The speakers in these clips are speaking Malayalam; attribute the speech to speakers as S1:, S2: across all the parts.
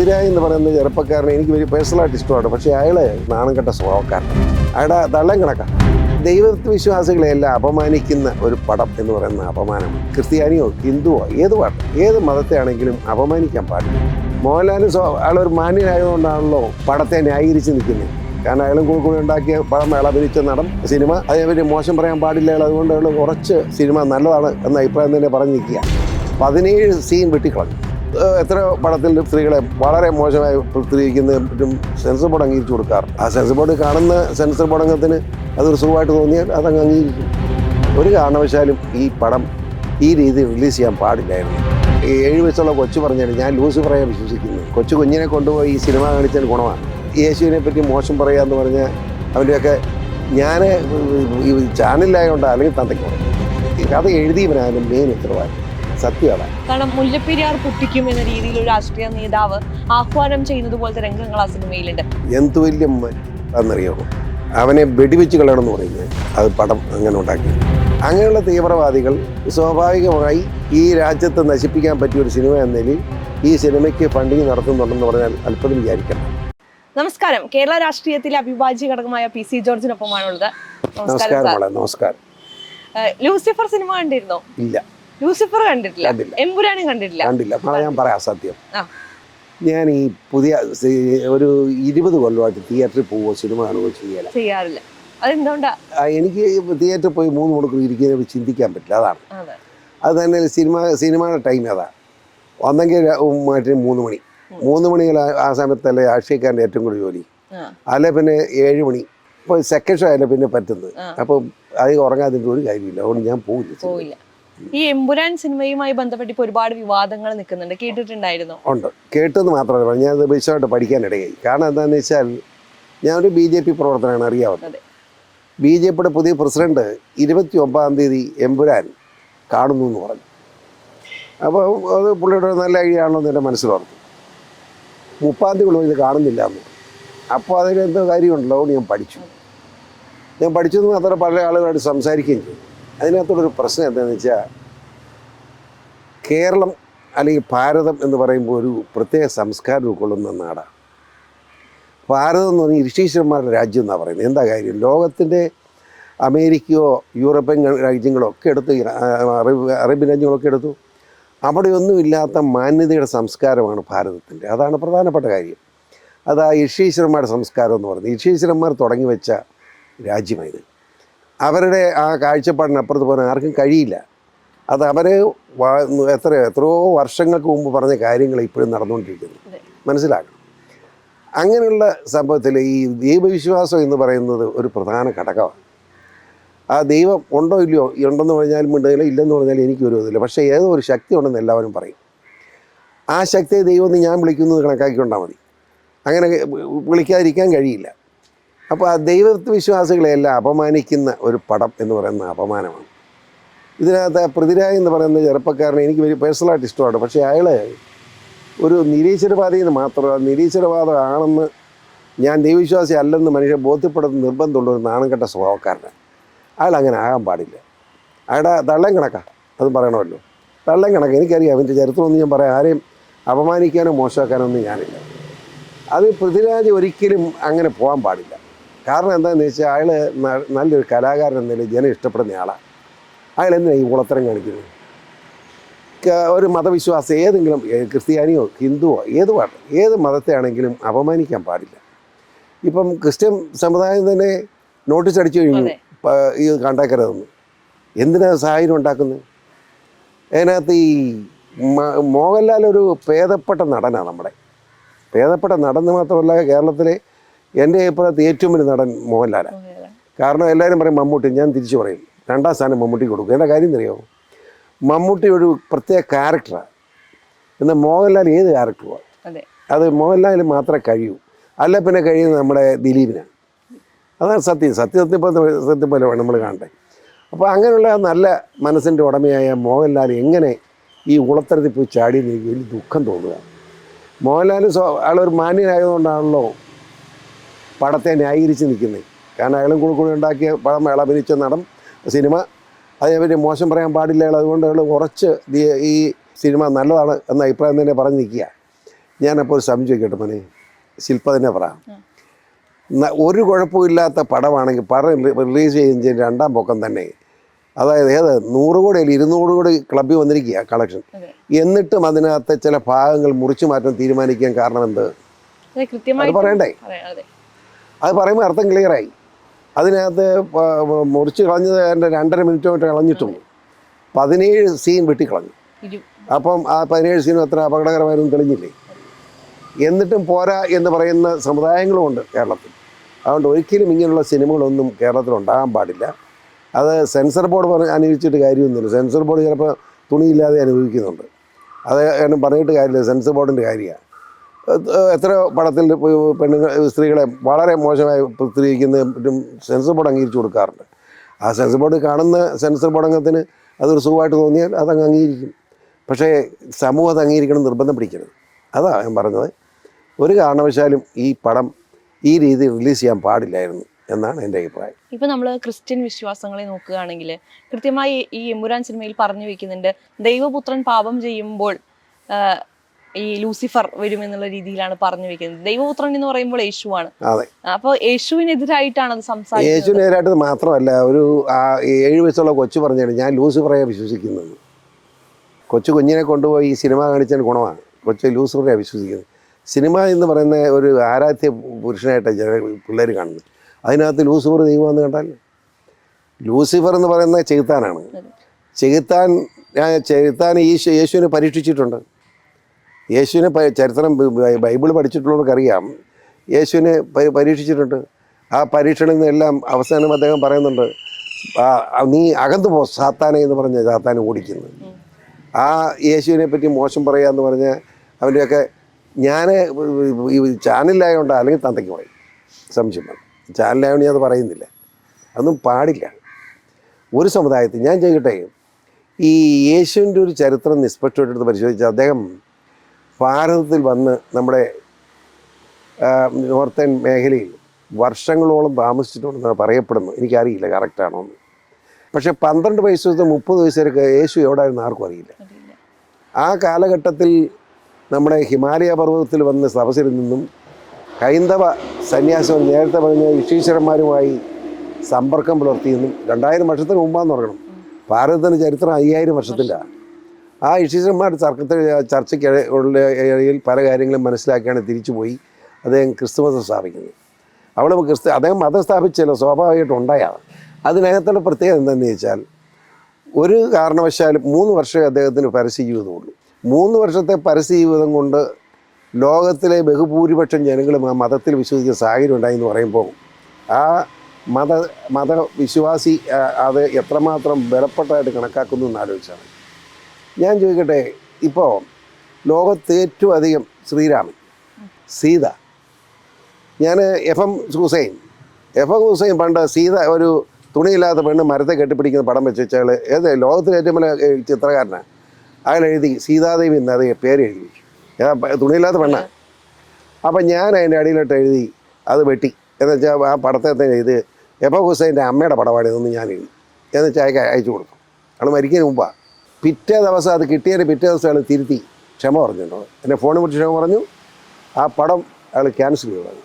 S1: പൃഥ്വിരാജ് എന്ന് പറയുന്ന ചെറുപ്പക്കാരനെ എനിക്ക് വലിയ പേഴ്സണലായിട്ട് ഇഷ്ടമാണ്. പക്ഷേ അയാൾ നാണം കെട്ട സ്വഭാവക്കാരൻ. അയാളുടെ തള്ളം കണക്കാണ് ദൈവവിശ്വാസികളെയെല്ലാം വിശ്വാസികളെയെല്ലാം അപമാനിക്കുന്ന ഒരു പടം എന്ന് പറയുന്ന അപമാനം. ക്രിസ്ത്യാനിയോ ഹിന്ദുവോ ഏത് പാട്ട് ഏത് മതത്തെ ആണെങ്കിലും അപമാനിക്കാൻ പാടില്ല. മോഹൻലാലും അയാളൊരു മാന്യനായതുകൊണ്ടാണല്ലോ പടത്തെ ന്യായീകരിച്ച് നിൽക്കുന്നത്. കാരണം അയാളും കൂടെ കൂടെ ഉണ്ടാക്കിയ പടം അയാൾ അഭിനയിച്ച നടൻ സിനിമ. അതേപറ്റി മോശം പറയാൻ പാടില്ല അയാൾ. അതുകൊണ്ട് അയാൾ കുറച്ച് സിനിമ നല്ലതാണ് എന്ന അഭിപ്രായം തന്നെ പറഞ്ഞു നിൽക്കുക പതിനേഴ് സീൻ വെട്ടിക്കളഞ്ഞു. എത്ര പടത്തിൽ സ്ത്രീകളെ വളരെ മോശമായി ചിത്രീകരിക്കുന്നതും സെൻസർ ബോർഡ് അംഗീകരിച്ചു കൊടുക്കാറ് ആ സെൻസർ ബോർഡ് കാണുന്ന സെൻസർ ബോർഡ് അംഗത്തിന് അതൊരു സുഖമായിട്ട് തോന്നിയാൽ അത് അങ്ങ് അംഗീകരിക്കും. ഒരു കാരണവശാലും ഈ പടം ഈ രീതിയിൽ റിലീസ് ചെയ്യാൻ പാടില്ലായിരുന്നു. ഈ ഏഴ് വയസ്സുള്ള കൊച്ചു പറഞ്ഞാൽ ഞാൻ ലൂസ് പറയാൻ വിശ്വസിക്കുന്നു കൊച്ചു കുഞ്ഞിനെ കൊണ്ടുപോയി ഈ സിനിമ കാണിച്ചാൽ ഗുണമാണ്. യേശുവിനെ പറ്റി മോശം പറയുക എന്ന് പറഞ്ഞാൽ അവന്റെയൊക്കെ ഞാൻ ഈ ചാനലിലായതുകൊണ്ടാണ് അല്ലെങ്കിൽ തന്തയ്ക്ക് കഥ എഴുതിയവനായാലും മെയിൻ ഉത്തരവാദിത്വം സത്യമാണ്.
S2: കാരണം മുല്ലപ്പെരിയാർ പൊട്ടിക്കും എന്ന രീതിയിൽ ഒരു രാഷ്ട്രീയ നേതാവ് ആഹ്വാനം ചെയ്യുന്നത് പോലത്തെ രംഗങ്ങൾ ആ സിനിമയിലുണ്ട്.
S1: എന്ത് വലിയ എന്നറിയാമോ അവനെ വെടിവെച്ച് കളയണമെന്ന് പറയുന്നത് അത് പടം അങ്ങനെ ഉണ്ടാക്കി. അങ്ങനെയുള്ള തീവ്രവാദികൾ സ്വാഭാവികമായി ഈ രാജ്യത്തെ നശിപ്പിക്കാൻ പറ്റിയ ഒരു സിനിമ എന്ന നിലയിൽ ഈ സിനിമയ്ക്ക് ഫണ്ടിങ് നടത്തുന്നുണ്ടെന്ന് പറഞ്ഞാൽ അല്പം വിചാരിക്കണം.
S2: നമസ്കാരം. കേരള രാഷ്ട്രീയത്തിലെ അവിഭാജ്യ ഘടകമായ പി സി ജോർജിനൊപ്പമാണുള്ളത്. നമസ്കാരം
S1: നമസ്കാരം
S2: ലൂസിഫർ സിനിമ കണ്ടിരുന്നോ?
S1: ഇല്ല.
S2: ലൂസിഫർ കണ്ടിട്ടില്ല.
S1: എംപുരാണി
S2: എമ്പുരാനും കണ്ടിട്ടില്ല.
S1: കണ്ടില്ല. നാളെ ഞാൻ പറയാം സത്യം ഞാൻ ഈ പുതിയ ഒരു ഇരുപത് കൊല്ലമായിട്ട് തിയേറ്ററിൽ പോവുക സിനിമ കാണുകയോ ചെയ്യല
S2: ചെയ്യാറില്ല. അതെന്തുകൊണ്ടാ?
S1: എനിക്ക് തിയേറ്ററിൽ പോയി മൂന്ന് മണിക്കൂർ ഇരിക്കുന്ന ചിന്തിക്കാൻ പറ്റില്ല. അതാണ്.
S2: അതെ.
S1: തന്നെ സിനിമ സിനിമയുടെ ടൈം അതാണ് ഒന്നെങ്കിൽ മാറ്റി മൂന്ന് മണി. മൂന്ന് മണികൾ ആ- സമയത്തല്ലേ അക്ഷയക്കാരന്റെ ഏറ്റവും കൂടുതൽ ജോലി. അല്ലെ പിന്നെ ഏഴ് മണി. ഇപ്പോൾ സെക്കൻഡ് ഷോ ആയാലും പിന്നെ പറ്റുന്നത്. അപ്പം അത് ഉറങ്ങാതിന്റെ ഒരു കാര്യമില്ല. അതുകൊണ്ട് ഞാൻ പോകില്ല
S2: ഈ എമ്പുരാൻ സിനിമയുമായി ബന്ധപ്പെട്ട് ഇപ്പോൾ ഒരുപാട് വിവാദങ്ങൾ നിൽക്കുന്നുണ്ട്. കേട്ടിട്ടുണ്ടായിരുന്നു?
S1: ഉണ്ട്. കേട്ടെന്ന് മാത്രമല്ല പറഞ്ഞു ഞാനത് വിശദമായിട്ട് പഠിക്കാനിടയായി. കാരണം എന്താണെന്ന് വെച്ചാൽ ഞാനൊരു ബി ജെ പി പ്രവർത്തനമാണ് അറിയാവുന്നത്
S2: അതെ.
S1: ബി ജെ പിയുടെ പുതിയ പ്രസിഡന്റ് ഇരുപത്തി ഒമ്പതാം തീയതി എമ്പുരാൻ കാണുന്നു എന്ന് പറഞ്ഞു. അപ്പോൾ അത് പുള്ളിയുടെ നല്ല ഐഡിയ ആണെന്ന് എന്റെ മനസ്സിലോർത്തു. മുപ്പാം തീയതി ഇത് കാണുന്നില്ല എന്ന്. അപ്പോൾ അതിലെന്തോ കാര്യമുണ്ടല്ലോ ഞാൻ പഠിച്ചു. ഞാൻ പഠിച്ചെന്ന് മാത്രമേ പല ആളുകളായിട്ട് സംസാരിക്കുകയും ചെയ്തു. അതിനകത്തുള്ളൊരു പ്രശ്നം എന്താണെന്ന് വെച്ചാൽ കേരളം അല്ലെങ്കിൽ ഭാരതം എന്ന് പറയുമ്പോൾ ഒരു പ്രത്യേക സംസ്കാരം ഉൾക്കൊള്ളുന്ന നാടാണ്. ഭാരതം എന്ന് പറഞ്ഞാൽ ഋഷീശ്വരന്മാരുടെ രാജ്യം എന്നാണ് പറയുന്നത്. എന്താ കാര്യം? ലോകത്തിന്റെ അമേരിക്കയോ യൂറോപ്യൻ രാജ്യങ്ങളോ ഒക്കെ എടുത്തു അറബ് അറേബ്യൻ രാജ്യങ്ങളൊക്കെ എടുത്തു. അവിടെയൊന്നുമില്ലാത്ത മാന്യതയുടെ സംസ്കാരമാണ് ഭാരതത്തിന്റെ. അതാണ് പ്രധാനപ്പെട്ട കാര്യം. അത് ആ സംസ്കാരം എന്ന് പറയുന്നത്. ഋഷീശ്വരന്മാർ തുടങ്ങി വെച്ച രാജ്യമായത് അവരുടെ ആ കാഴ്ചപ്പാടിനപ്പുറത്ത് പോകാൻ ആർക്കും കഴിയില്ല. അത് അവർ എത്ര എത്രയോ വർഷങ്ങൾക്ക് മുമ്പ് പറഞ്ഞ കാര്യങ്ങൾ ഇപ്പോഴും നടന്നുകൊണ്ടിരിക്കുന്നു. മനസ്സിലാക്കണം. അങ്ങനെയുള്ള സംഭവത്തിൽ ഈ ദൈവവിശ്വാസം എന്ന് പറയുന്നത് ഒരു പ്രധാന ഘടകമാണ്. ആ ദൈവം ഉണ്ടോ ഇല്ലയോ ഉണ്ടെന്ന് പറഞ്ഞാലും ഉണ്ടെങ്കിലോ ഇല്ലെന്ന് പറഞ്ഞാലും എനിക്ക് ഒരു ഇതില്ല പക്ഷേ ഏതോ ഒരു ശക്തി ഉണ്ടെന്ന് എല്ലാവരും പറയും. ആ ശക്തിയെ ദൈവം എന്ന് ഞാൻ വിളിക്കുന്നത് കണക്കാക്കിക്കൊണ്ടാൽ മതി. അങ്ങനെ വിളിക്കാതിരിക്കാൻ കഴിയില്ല. അപ്പോൾ ആ ദൈവത്വ വിശ്വാസികളെയെല്ലാം അപമാനിക്കുന്ന ഒരു പടം എന്ന് പറയുന്ന അപമാനമാണ്. ഇതിനകത്ത് പൃഥ്വിരാജ് എന്ന് പറയുന്ന ചെറുപ്പക്കാരനെ എനിക്ക് വലിയ പേഴ്സണലായിട്ട് ഇഷ്ടമാണ്. പക്ഷേ അയാൾ ഒരു നിരീശ്വരവാദിയിൽ മാത്രമല്ല നിരീശ്വരവാദമാണെന്ന് ഞാൻ ദൈവവിശ്വാസി അല്ലെന്ന് മനുഷ്യ ബോധ്യപ്പെടുന്ന നിർബന്ധമുള്ള ഒരു നാണംകെട്ട സ്വഭാവക്കാരനാണ്. അയാൾ അങ്ങനെ ആകാൻ പാടില്ല. അയാളുടെ തള്ളം കണക്കാണ് അത് പറയണമല്ലോ. തള്ളം കണക്ക്. എനിക്കറിയാം. അവന്റെ ചരിത്രമൊന്നും ഞാൻ പറയാം. ആരെയും അപമാനിക്കാനോ മോശമാക്കാനോ ഒന്നും ഞാനില്ല. അത് പൃഥ്വിരാജ് ഒരിക്കലും അങ്ങനെ പോകാൻ പാടില്ല. കാരണം എന്താണെന്ന് വെച്ചാൽ അയാൾ നല്ലൊരു കലാകാരൻ എന്നതിൽ ജനം ഇഷ്ടപ്പെടുന്ന ആളാണ് അയാൾ എന്തിനാണ് ഈ കുളത്തരം കാണിക്കുന്നത്? ഒരു മതവിശ്വാസം ഏതെങ്കിലും ക്രിസ്ത്യാനിയോ ഹിന്ദുവോ ഏത് പാട്ട് ഏത് മതത്തെ ആണെങ്കിലും അപമാനിക്കാൻ പാടില്ല. ഇപ്പം ക്രിസ്ത്യൻ സമുദായം തന്നെ നോട്ടീസ് അടിച്ചു കഴിഞ്ഞു. ഇത് കണ്ടാക്കരുതെന്ന്. എന്തിനാണ് സാഹചര്യം ഉണ്ടാക്കുന്നത് അതിനകത്ത് ഈ മോഹൻലാൽ ഒരു ഭേദപ്പെട്ട നടനാണ് നമ്മുടെ. ഭേദപ്പെട്ട നടന്ന് മാത്രമല്ല കേരളത്തിലെ എന്റെ അഭിപ്രായത്തിൽ ഏറ്റവും വലിയ നടൻ മോഹൻലാലാണ്. കാരണം എല്ലാവരും പറയും മമ്മൂട്ടി ഞാൻ തിരിച്ചു പറയും. രണ്ടാം സ്ഥാനം മമ്മൂട്ടി കൊടുക്കും. എന്താ കാര്യം അറിയാമോ മമ്മൂട്ടി ഒരു പ്രത്യേക ക്യാരക്ടറാണ് എന്നാൽ മോഹൻലാൽ ഏത് ക്യാരക്ടറുമാണ്
S2: അതെ.
S1: മോഹൻലാലിന് മാത്രമേ കഴിയൂ. അല്ല പിന്നെ കഴിയുന്നത് നമ്മുടെ ദിലീപിനാണ് അതാണ് സത്യം. സത്യസത്യം പോലെ സത്യം പോലെ നമ്മൾ കാണട്ടെ അപ്പോൾ അങ്ങനെയുള്ള നല്ല മനസ്സിന്റെ ഉടമയായ മോഹൻലാൽ എങ്ങനെ ഈ ഉളത്തരത്തിൽ പോയി ചാടിയെന്ന് എനിക്ക് വലിയ ദുഃഖം തോന്നുക മോഹൻലാൽ സ്വ- ആളൊരു മാന്യനായതുകൊണ്ടാണല്ലോ പടത്തെ ന്യായീകരിച്ച് നിൽക്കുന്നത്. കാരണം അയാളും കൂടെ കൂടി ഉണ്ടാക്കിയ പടം അഭിനയിച്ച നടൻ സിനിമ. അതേപറ്റി മോശം പറയാൻ പാടില്ല. അയാൾ അതുകൊണ്ട് അയാൾ ഉറച്ച് ഈ സിനിമ നല്ലതാണ് എന്ന അഭിപ്രായം തന്നെ പറഞ്ഞു നിൽക്കുക. ഞാനപ്പോൾ ഒരു സംശയം ചോദിക്കട്ടെ മനെ? ശില്പ തന്നെ പറ. ഒരു കുഴപ്പമില്ലാത്ത പടമാണെങ്കിൽ പടം റിലീസ് ചെയ്യുന്ന രണ്ടാം പൊക്കം തന്നെ. അതായത് ഏത്? നൂറ് കോടി അല്ലെങ്കിൽ ഇരുന്നൂറ് കോടി ക്ലബ്ബിൽ വന്നിരിക്കുക കളക്ഷൻ. എന്നിട്ടും അതിനകത്തെ ചില ഭാഗങ്ങൾ മുറിച്ചു മാറ്റാൻ തീരുമാനിക്കാൻ കാരണം എന്ത്?
S2: അത്
S1: പറയണ്ടേ?
S2: അതെ
S1: പറയുമ്പോൾ അർത്ഥം ക്ലിയറായി. അതിനകത്ത് മുറിച്ച് കളഞ്ഞത് എന്റെ രണ്ടര മിനിറ്റ് കളഞ്ഞിട്ടുണ്ട്. കളഞ്ഞിട്ടും പതിനേഴ് സീൻ വെട്ടിക്കളഞ്ഞു. അപ്പം ആ പതിനേഴ് സീനും അത്ര അപകടകരമായിരുന്നു തെളിഞ്ഞില്ലേ? എന്നിട്ടും പോരാ എന്ന് പറയുന്ന സമുദായങ്ങളുമുണ്ട് കേരളത്തിൽ. അതുകൊണ്ട് ഒരിക്കലും ഇങ്ങനെയുള്ള സിനിമകളൊന്നും കേരളത്തിൽ ഉണ്ടാകാൻ പാടില്ല. അത് സെൻസർ ബോർഡ് പറഞ്ഞ് അനുഭവിച്ചിട്ട് കാര്യമൊന്നുമില്ല. സെൻസർ ബോർഡ് ചിലപ്പോൾ തുണിയില്ലാതെ അനുഭവിക്കുന്നുണ്ട്. അത് പറഞ്ഞിട്ട് കാര്യമില്ല. സെൻസർ ബോർഡിന്റെ കാര്യമാണ്. എത്ര പടത്തിൽ പെണ്ണുങ്ങൾ സ്ത്രീകളെ വളരെ മോശമായി ചിത്രീകരിക്കുന്നതും സെൻസർ ബോർഡ് അംഗീകരിച്ചു കൊടുക്കാറുണ്ട്. ആ സെൻസർ ബോർഡ് കാണുന്ന സെൻസർ ബോർഡ് അംഗത്തിന് അതൊരു സുഖമായിട്ട് തോന്നിയാൽ അതങ്ങ് അംഗീകരിക്കും. പക്ഷേ സമൂഹം അത് അംഗീകരിക്കണം നിർബന്ധം പിടിക്കരുത്. അതാണ് ഞാൻ പറഞ്ഞത്. ഒരു കാരണവശാലും ഈ പടം ഈ രീതിയിൽ റിലീസ് ചെയ്യാൻ പാടില്ലായിരുന്നു എന്നാണ് എന്റെ അഭിപ്രായം.
S2: ഇപ്പൊ നമ്മൾ ക്രിസ്ത്യൻ വിശ്വാസങ്ങളെ നോക്കുകയാണെങ്കിൽ കൃത്യമായി ഈ എമ്പുരാൻ സിനിമയിൽ പറഞ്ഞു വെക്കുന്നുണ്ട് ദൈവപുത്രൻ പാപം ചെയ്യുമ്പോൾ ഈ ലൂസിഫർ വരും എന്നുള്ള രീതിയിലാണ് പറഞ്ഞു വെക്കുന്നത്. ദൈവപുത്രൻ എന്ന് പറയുമ്പോൾ യേശുവാണ്.
S1: ആണ്
S2: അപ്പോൾ യേശുവിനെതിരായിട്ടാണ് അത് സംസാരിക്കുന്നത്.
S1: യേശുവിനെതിരായിട്ട് മാത്രമല്ല ഒരു ഏഴു വയസ്സുള്ള കൊച്ചു പറഞ്ഞാണ് ഞാൻ ലൂസിഫറെയാണ് വിശ്വസിക്കുന്നത്. കൊച്ചു കുഞ്ഞിനെ കൊണ്ടുപോയി ഈ സിനിമ കാണിച്ചതിന് ഗുണമാണ്. കൊച്ചു ലൂസിഫറെ വിശ്വസിക്കുന്നത്. സിനിമ എന്ന് പറയുന്ന ഒരു ആരാധ്യ പുരുഷനായിട്ടാണ് ജന പിള്ളേർ കാണുന്നത്. അതിനകത്ത് ലൂസിഫർ ദൈവമെന്ന് കണ്ടാൽ ലൂസിഫർ എന്ന് പറയുന്ന ചെകുത്താനാണ്. ചെകുത്താൻ ഞാൻ ചെകുത്താൻ ഈശോ യേശുവിനെ പരീക്ഷിച്ചിട്ടുണ്ട്. യേശുവിനെ ചരിത്രം ബൈബിൾ പഠിച്ചിട്ടുള്ളവർക്കറിയാം. യേശുവിനെ പരീക്ഷിച്ചിട്ടുണ്ട്. ആ പരീക്ഷണത്തിൽ നിന്നെല്ലാം അവസാനം അദ്ദേഹം പറയുന്നുണ്ട് നീ അകന്നു പോ സാത്താനെ എന്ന് പറഞ്ഞ സാത്താൻ ഓടിക്കുന്നു. ആ യേശുവിനെ പറ്റി മോശം പറയുക എന്ന് പറഞ്ഞ അവന്റെയൊക്കെ ഞാൻ ഈ ചാനലിലായതുകൊണ്ട് അല്ലെങ്കിൽ തന്തയ്ക്ക് പോയി സംശയം വേണം ചാനലായതുകൊണ്ട് ഞാൻ അത് പറയുന്നില്ല. അതൊന്നും പാടില്ല. ഒരു സമുദായത്തിൽ ഞാൻ ചെയ്യട്ടെ ഈ യേശുവിന്റെ ഒരു ചരിത്രം നിഷ്പക്ഷമായിട്ട് പരിശോധിച്ച് അദ്ദേഹം ഭാരതത്തിൽ വന്ന് നമ്മുടെ നോർത്തേൺ മേഖലയിൽ വർഷങ്ങളോളം താമസിച്ചിട്ടുണ്ടെന്നാണ് പറയപ്പെടുന്നു. എനിക്കറിയില്ല കറക്റ്റാണോ എന്ന്. പക്ഷേ പന്ത്രണ്ട് വയസ്സ് തൊട്ട് മുപ്പത് വയസ്സ് വരെ യേശു എവിടെയായിരുന്നു ആർക്കും അറിയില്ല. ആ കാലഘട്ടത്തിൽ നമ്മുടെ ഹിമാലയ പർവതത്തിൽ വന്ന് തപസിൽ നിന്നും ഹൈന്ദവ സന്യാസം നേരത്തെ പറഞ്ഞ ഋഷീശ്വരന്മാരുമായി സമ്പർക്കം പുലർത്തിയെന്നും രണ്ടായിരം വർഷത്തിന് മുമ്പാന്ന് പറയണം ഭാരതത്തിന്റെ ചരിത്രം അയ്യായിരം വർഷത്തിന്റെ ആ ഋഷീശ്വരന്മാർ തർക്കത്തിൽ ചർച്ചയ്ക്ക് ഉള്ള ഇടയിൽ പല കാര്യങ്ങളും മനസ്സിലാക്കിയാണ് തിരിച്ചുപോയി അദ്ദേഹം ക്രിസ്തുമതം സ്ഥാപിക്കുന്നത്. അവിടെ ക്രിസ്തു അദ്ദേഹം മതം സ്ഥാപിച്ചല്ലോ സ്വാഭാവികമായിട്ടും ഉണ്ടായാണ് അതിനകത്തുള്ള പ്രത്യേകത എന്താണെന്ന് ചോദിച്ചാൽ ഒരു കാരണവശാലും മൂന്ന് വർഷമേ അദ്ദേഹത്തിന് പരസ്യ ജീവിതമുള്ളൂ മൂന്ന് വർഷത്തെ പരസ്യ ജീവിതം കൊണ്ട് ലോകത്തിലെ ബഹുഭൂരിപക്ഷം ജനങ്ങളും ആ മതത്തിൽ വിശ്വസിക്കുന്ന സാഹചര്യം ഉണ്ടായി എന്ന് പറയുമ്പോൾ ആ മത മതവിശ്വാസി അത് എത്രമാത്രം ബലപ്പെട്ടതായിട്ട് കണക്കാക്കുന്നു എന്ന് ആലോചിച്ചാണ് ഞാൻ ചോദിക്കട്ടെ ഇപ്പോൾ ലോകത്ത് ഏറ്റവും അധികം ശ്രീരാമൻ സീത. ഞാൻ F M Husain. F M Husain പണ്ട് സീത ഒരു തുണിയില്ലാത്ത പെണ്ണ് മരത്തെ കെട്ടിപ്പിടിക്കുന്ന പടം വെച്ച് വെച്ചാൽ ഏത് ലോകത്തിലെ ഏറ്റവും വലിയ ചിത്രകാരനാണ് അയാൾ എഴുതി സീതാദേവി എന്ന് അതേ പേര് എഴുതി. ഏതാ തുണിയില്ലാത്ത പെണ്ണാണ് അപ്പം ഞാൻ അതിന്റെ അടിയിലോട്ട് എഴുതി അത് വെട്ടി. എന്ന് വെച്ചാൽ ആ പടത്തെ തന്നെ ഇത് എഫ് എം ഹുസൈന്റെ അമ്മയുടെ പടമാണ് ഇതൊന്നും ഞാൻ എഴുതി. എന്ന് വെച്ചാൽ അയച്ചു കൊടുക്കും അയാൾ മരിക്കുന്നതിന് മുമ്പാണ് പിറ്റേ ദിവസം അത് കിട്ടിയതിന് പിറ്റേ ദിവസം അയാൾ തിരുത്തി. ക്ഷമ പറഞ്ഞിട്ടുണ്ട് എന്നെ ഫോണിൽ വിളിച്ച് ക്ഷമ പറഞ്ഞു. ആ പടം അയാൾ ക്യാൻസൽ ചെയ്തു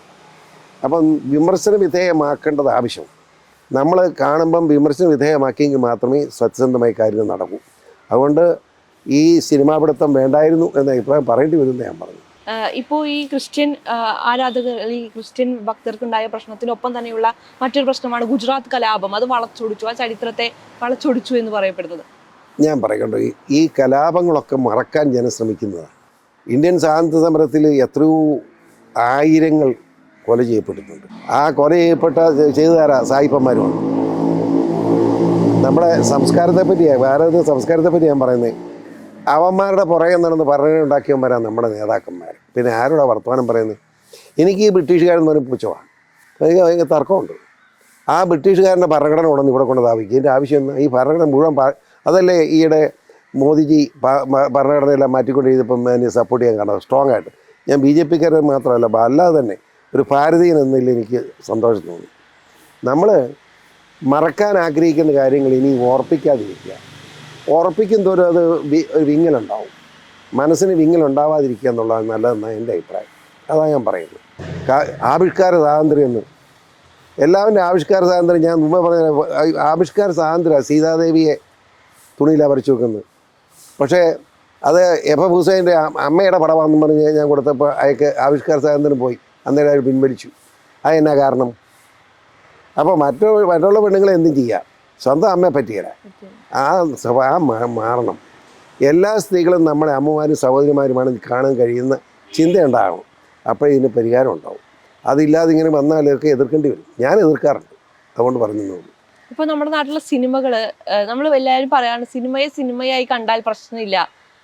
S1: അപ്പം വിമർശന വിധേയമാക്കേണ്ടത് ആവശ്യം. നമ്മൾ കാണുമ്പം വിമർശന വിധേയമാക്കിയെങ്കിൽ മാത്രമേ സത്യസന്ധമായി കാര്യങ്ങൾ നടക്കൂ. അതുകൊണ്ട് ഈ സിനിമാ പിടുത്തം വേണ്ടായിരുന്നു എന്ന അഭിപ്രായം പറയേണ്ടി വരുമെന്ന് ഞാൻ പറഞ്ഞു.
S2: ഇപ്പോൾ ഇപ്പോ ഈ ക്രിസ്ത്യൻ ആരാധകർ ഈ ക്രിസ്ത്യൻ ഭക്തർക്കുണ്ടായ പ്രശ്നത്തിനൊപ്പം തന്നെയുള്ള മറ്റൊരു പ്രശ്നമാണ് ഗുജറാത്ത് കലാപം. അത് വളച്ചൊടിച്ചു. ആ ചരിത്രത്തെ വളച്ചൊടിച്ചു എന്ന് പറയപ്പെടുന്നത്.
S1: ഞാൻ പറയണ്ടോ ഈ- കലാപങ്ങളൊക്കെ മറക്കാൻ ജനം ശ്രമിക്കുന്നതാണ്. ഇന്ത്യൻ സ്വാതന്ത്ര്യ സമരത്തിൽ എത്രയോ ആയിരങ്ങൾ കൊല ചെയ്യപ്പെട്ടിട്ടുണ്ട്. ആ കൊല ചെയ്യപ്പെട്ട ചെയ്തുതരാ? സായിപ്പന്മാരുമാണ്. നമ്മുടെ സംസ്കാരത്തെ പറ്റിയാണ് ഭാരത സംസ്കാരത്തെ പറ്റി ഞാൻ പറയുന്നത്. അവന്മാരുടെ പുറകെ നടന്ന് ഭരണം ഉണ്ടാക്കിയവന്മാരാണ് നമ്മുടെ നേതാക്കന്മാർ. പിന്നെ ആരോടാ വർത്തമാനം പറയുന്നത്? എനിക്ക് ഈ ബ്രിട്ടീഷുകാരെന്ന് പറഞ്ഞ പൂച്ചവാണ് എനിക്ക് ഭയങ്കര തർക്കമുണ്ട്. ആ ബ്രിട്ടീഷുകാരന്റെ ഭരണഘടന ഉണ്ടെന്ന് ഇവിടെ കൊണ്ട് സ്ഥാപിക്കുക. എന്റെ ആവശ്യം? ഈ ഭരണഘടന മുഴുവൻ അതല്ലേ ഈയിടെ മോദിജി ഭരണഘടനയെല്ലാം മാറ്റിക്കൊണ്ട് ചെയ്തപ്പം എന്നെ സപ്പോർട്ട് ചെയ്യാൻ കാണാം സ്ട്രോങ് ആയിട്ട്. ഞാൻ ബി ജെ പിക്കാരൻ മാത്രമല്ല അല്ലാതെ തന്നെ ഒരു ഭാരതീയൻ എന്നതിൽ എനിക്ക് സന്തോഷം തോന്നി. നമ്മൾ മറക്കാൻ ആഗ്രഹിക്കുന്ന കാര്യങ്ങൾ ഇനി ഓർപ്പിക്കാതിരിക്കുക. ഓർപ്പിക്കും തോറും അത് ഒരു വിങ്ങലുണ്ടാവും. മനസ്സിന് വിങ്ങലുണ്ടാവാതിരിക്കുക എന്നുള്ളതാണ് നല്ലതെന്നാണ് എന്റെ അഭിപ്രായം. അതാണ് ഞാൻ പറയുന്നത്. ആവിഷ്കാര സ്വാതന്ത്ര്യം എന്ന്. എല്ലാവരുടെ ആവിഷ്കാര സ്വാതന്ത്ര്യം ഞാൻ മുമ്പ് പറഞ്ഞ ആവിഷ്കാര സ്വാതന്ത്ര്യം സീതാദേവിയെ തുണിയിലാണ് വരച്ചു വെക്കുന്നത്. പക്ഷേ അത് എഫ് എഫ് ഹുസൈന്റെ അമ്മയുടെ പടമാണെന്ന് പറഞ്ഞ് ഞാൻ കൊടുത്തപ്പോൾ അയാൾക്ക് ആവിഷ്കാര സ്വാതന്ത്ര്യം പോയി. അന്നേരം അയാൾ പിൻവലിച്ചു. അതെന്നാ കാരണം? അപ്പോൾ മറ്റു മറ്റുള്ള പെണ്ണുങ്ങളെ എന്തും ചെയ്യാം. സ്വന്തം അമ്മയെ പറ്റിയല്ല. ആ ആ മാറണം. എല്ലാ സ്ത്രീകളും നമ്മുടെ അമ്മമാരും സഹോദരിമാരുമാണ് കാണാൻ കഴിയുന്ന ചിന്തയുണ്ടാകണം. അപ്പോഴേ ഇതിന് പരിഹാരം ഉണ്ടാവും. അതില്ലാതെ ഇങ്ങനെ വന്നാലൊക്കെ എതിർക്കേണ്ടി വരും. ഞാൻ എതിർക്കാറുണ്ട്. അതുകൊണ്ട് പറഞ്ഞു.
S2: ഇപ്പൊ നമ്മുടെ നാട്ടിലെ സിനിമകൾ നമ്മൾ എല്ലാവരും പറയാണ് സിനിമയെ സിനിമയായി കണ്ടാൽ പ്രശ്നമില്ല.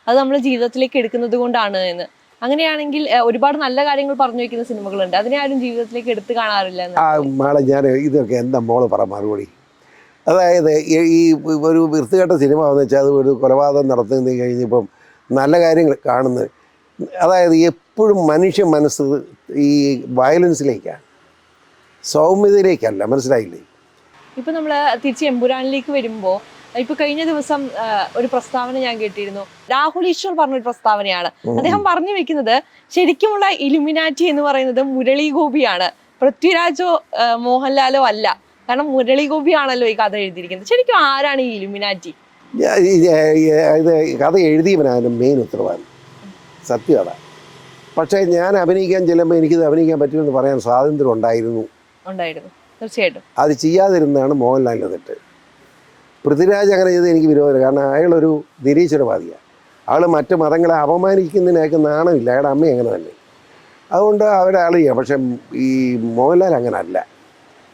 S2: അത് നമ്മൾ ജീവിതത്തിലേക്ക് എടുക്കുന്നത് കൊണ്ടാണ് എന്ന്. അങ്ങനെയാണെങ്കിൽ ഒരുപാട് നല്ല കാര്യങ്ങൾ പറഞ്ഞു വെക്കുന്ന സിനിമകളുണ്ട്. അതിനെ ആരും ജീവിതത്തിലേക്ക് എടുത്ത് കാണാറില്ല
S1: ഞാൻ ഇതൊക്കെ എന്താ മോൾ പറ മറുപടി? അതായത് ഈ ഒരു വൃത്തികെട്ട സിനിമ എന്ന് വെച്ചാൽ അത് ഒരു കൊലപാതകം നടത്തുന്ന കഴിഞ്ഞപ്പം നല്ല കാര്യങ്ങൾ കാണുന്നത്. അതായത് എപ്പോഴും മനുഷ്യ മനസ്സ് ഈ വയലൻസിലേക്കാണ് സൗമ്യതയിലേക്കല്ല മനസ്സിലായില്ലേ?
S2: ഇപ്പൊ നമ്മൾ തിരിച്ച് എമ്പുരാനിലേക്ക് വരുമ്പോൾ ഇപ്പൊ കഴിഞ്ഞ ദിവസം ഒരു പ്രസ്താവന ഞാൻ കേട്ടിരുന്നു. രാഹുൽ ഈശ്വർ പറഞ്ഞൊരു പ്രസ്താവനയാണ്. അദ്ദേഹം പറഞ്ഞു വെക്കുന്നത് ശരിക്കുമുള്ള ഇലുമിനാറ്റി എന്ന് പറയുന്നത് മുരളി ഗോപിയാണ്. പൃഥ്വിരാജോ മോഹൻലാലോ അല്ല. കാരണം മുരളി ഗോപിയാണല്ലോ ഈ കഥ എഴുതിയിരിക്കുന്നത്. ശരിക്കും ആരാണ് ഈ ഇലുമിനാറ്റി?
S1: ഇത് കഥ എഴുതിയവനാണ് മെയിൻ ഉത്തരവാദി. സത്യത പക്ഷേ ഞാൻ അഭിനയിക്കാൻ ചെല്ലുമ്പോൾ എനിക്കിത് അഭിനയിക്കാൻ പറ്റുമെന്ന് പറയാൻ സ്വാതന്ത്ര്യം ഉണ്ടായിരുന്നു.
S2: ഉണ്ടായിരുന്നു. തീർച്ചയായിട്ടും.
S1: അത് ചെയ്യാതിരുന്നതാണ് മോഹൻലാലിന്റെ തെറ്റ് പൃഥ്വിരാജ് അങ്ങനെ ചെയ്ത് എനിക്ക് വിരോധമില്ല. കാരണം അയാളൊരു നിരീശ്വരവാദിയാണ് ആൾ മറ്റു മതങ്ങളെ അപമാനിക്കുന്നതിനൊക്കെ നാണമില്ല. അയാളുടെ അമ്മ അങ്ങനെ തന്നെ. അതുകൊണ്ട് അവരെ ആൾ ചെയ്യാം. പക്ഷെ ഈ മോഹൻലാൽ അങ്ങനെ അല്ല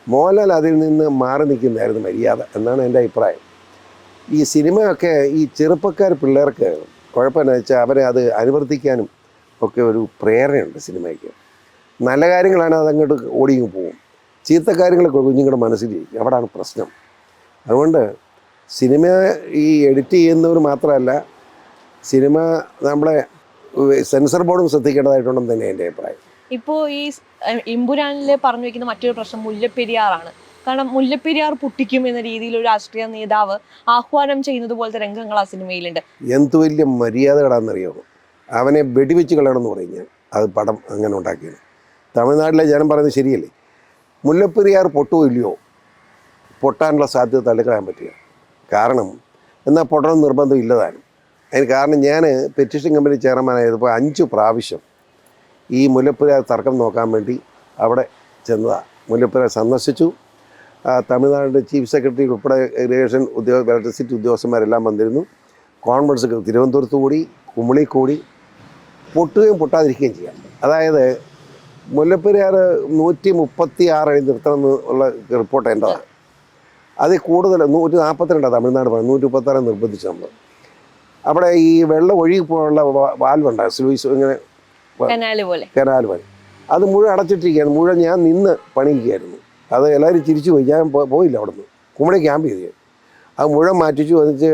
S1: മോഹൻലാൽ അതിൽ നിന്ന് മാറി നിൽക്കുന്നതായിരുന്നു മര്യാദ എന്നാണ് എന്റെ അഭിപ്രായം. ഈ സിനിമയൊക്കെ ഈ ചെറുപ്പക്കാർ പിള്ളേർക്ക് കുഴപ്പമെന്ന് വെച്ചാൽ അവരെ അത് അനുവർത്തിക്കാനും ഒക്കെ ഒരു പ്രേരണയുണ്ട് സിനിമയ്ക്ക്. നല്ല കാര്യങ്ങളാണ് അതങ്ങോട്ട് ഓടിങ്ങ് പോകും ചീത്ത കാര്യങ്ങളൊക്കെ കുഞ്ഞുങ്ങളുടെ മനസ്സിൽ അവിടെയാണ് പ്രശ്നം. അതുകൊണ്ട് സിനിമ ഈ എഡിറ്റ് ചെയ്യുന്നവർ മാത്രമല്ല സിനിമ നമ്മളെ സെൻസർ ബോർഡും ശ്രദ്ധിക്കേണ്ടതായിട്ടുണ്ടെന്ന് തന്നെ എന്റെ അഭിപ്രായം.
S2: ഇപ്പോൾ ഈ ഇമ്പുരാനിലെ പറഞ്ഞു വെക്കുന്ന മറ്റൊരു പ്രശ്നം മുല്ലപ്പെരിയാറാണ്. കാരണം മുല്ലപ്പെരിയാർ പൊട്ടിക്കും എന്ന രീതിയിൽ ഒരു രാഷ്ട്രീയ നേതാവ് ആഹ്വാനം ചെയ്യുന്നത് പോലത്തെ രംഗങ്ങൾ ആ സിനിമയിലുണ്ട്.
S1: എന്ത് വലിയ മര്യാദകളാണെന്നറിയോ? അവനെ വെടിവെച്ച് കളയണമെന്ന് പറയും ഞാൻ. അത് പടം അങ്ങനെ ഉണ്ടാക്കിയത്. തമിഴ്നാട്ടിലെ ജനം പറയുന്നത് ശരിയല്ലേ? മുല്ലപ്പെരിയാർ പൊട്ടോ ഇല്ലയോ? പൊട്ടാനുള്ള സാധ്യത തള്ളിക്കളയാൻ പറ്റുക കാരണം എന്നാൽ പൊട്ടണം നിർബന്ധം ഇല്ലതാനും. അതിന് കാരണം ഞാൻ പെറ്റീഷൻ കമ്പനി ചെയർമാനായതിപ്പോൾ അഞ്ച് പ്രാവശ്യം ഈ മുല്ലപ്പെരിയാർ തർക്കം നോക്കാൻ വേണ്ടി അവിടെ ചെന്നതാണ് മുല്ലപ്പെരിയാർ സന്ദർശിച്ചു. തമിഴ്നാടിന്റെ തമിഴ്നാട് ചീഫ് സെക്രട്ടറി ഉൾപ്പെടെ ഇറിഗേഷൻ ഉദ്യോഗ ഇലക്ട്രിസിറ്റി ഉദ്യോഗസ്ഥന്മാരെല്ലാം വന്നിരുന്നു. കോൺഫറൻസ് തിരുവനന്തപുരത്ത് കൂടി കുമളി കൂടി പൊട്ടുകയും പൊട്ടാതിരിക്കുകയും ചെയ്യാം. അതായത് മുല്ലപ്പെരിയാർ നൂറ്റി മുപ്പത്തി ആറ് അടി നിർത്തണം എന്നുള്ള റിപ്പോർട്ട് എന്റെതാണ് അതിൽ കൂടുതൽ നൂറ്റി നാൽപ്പത്തിരണ്ടാണ് തമിഴ്നാട് പറഞ്ഞത്. നൂറ്റി മുപ്പത്താറ് നിർബന്ധിച്ച് നമ്മൾ അവിടെ ഈ വെള്ളം ഒഴുകി പോകാനുള്ള വാൽവുണ്ടാകും സ്ലൂയിസ് ഇങ്ങനെ
S2: കനാല് പോലെ.
S1: കനാൽ വഴി അത് മുഴുവൻ അടച്ചിട്ടിരിക്കുകയാണ്. മുഴുവൻ ഞാൻ നിന്ന് പണിയിക്കുകയായിരുന്നു അത് എല്ലാവരും ചിരിച്ചു പോയി. ഞാൻ പോയില്ല അവിടെ നിന്ന് കുമളി ക്യാമ്പ് ചെയ്തു. അത് മുഴുവൻ മാറ്റിച്ചു. എന്നിട്ട്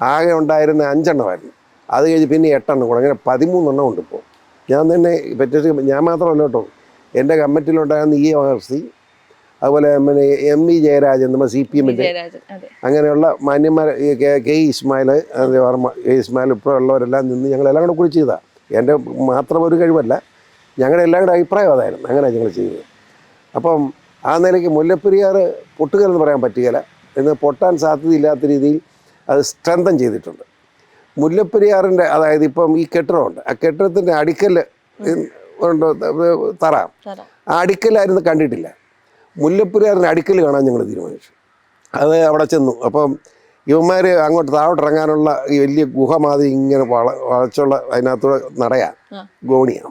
S1: ആകെ ഉണ്ടായിരുന്ന അഞ്ചെണ്ണമായിരുന്നു. അത് കഴിഞ്ഞ് പിന്നെ എട്ടെണ്ണം കൂടെ. അങ്ങനെ പതിമൂന്നെണ്ണം ഉണ്ട് ഇപ്പോൾ ഞാൻ തന്നെ പറ്റി ഞാൻ മാത്രമല്ല കേട്ടോ. എന്റെ കമ്മിറ്റിയിലുണ്ടായിരുന്ന ഇ മഹർഷി അതുപോലെ പിന്നെ എം ഇ ജയരാജൻ നമ്മുടെ സി പി
S2: എമ്മിന്റെ
S1: അങ്ങനെയുള്ള മാന്യന്മാർ K K Ismail Varma K Ismail ഇപ്പോഴുള്ളവരെല്ലാം നിന്ന് ഞങ്ങളെല്ലാം കൂടെ കൂടി ചെയ്താൽ എന്റെ മാത്രം ഒരു കഴിവല്ല ഞങ്ങളുടെ എല്ലാം കൂടെ അഭിപ്രായം അതായിരുന്നു. അങ്ങനെ ഞങ്ങൾ ചെയ്തത്. അപ്പം ആ നിലയ്ക്ക് മുല്ലപ്പെരിയാർ പൊട്ടുകയെന്ന് പറയാൻ പറ്റുകയില്ല. എന്ന് പൊട്ടാൻ സാധ്യതയില്ലാത്ത രീതിയിൽ അത് സ്ട്രെങ്തൻ ചെയ്തിട്ടുണ്ട്. മുല്ലപ്പെരിയാറിന്റെ അതായത് ഇപ്പം ഈ കെട്ടിടമുണ്ട്. ആ കെട്ടിടത്തിന്റെ അടിക്കൽ ഉണ്ട്? തറ. ആ അടിക്കലായിരുന്നു കണ്ടിട്ടില്ല. മുല്ലപ്പെരിയാറിന്റെ അടിക്കൽ കാണാൻ ഞങ്ങൾ തീരുമാനിച്ചു. അത് അവിടെ ചെന്നു. അപ്പം ഇവന്മാർ അങ്ങോട്ട് താഴോട്ട് ഇറങ്ങാനുള്ള ഈ വലിയ ഗുഹ മാതിരി ഇങ്ങനെ വള വളച്ചുള്ള അതിനകത്തൂടെ നടയാ. ഗോണിയാണ്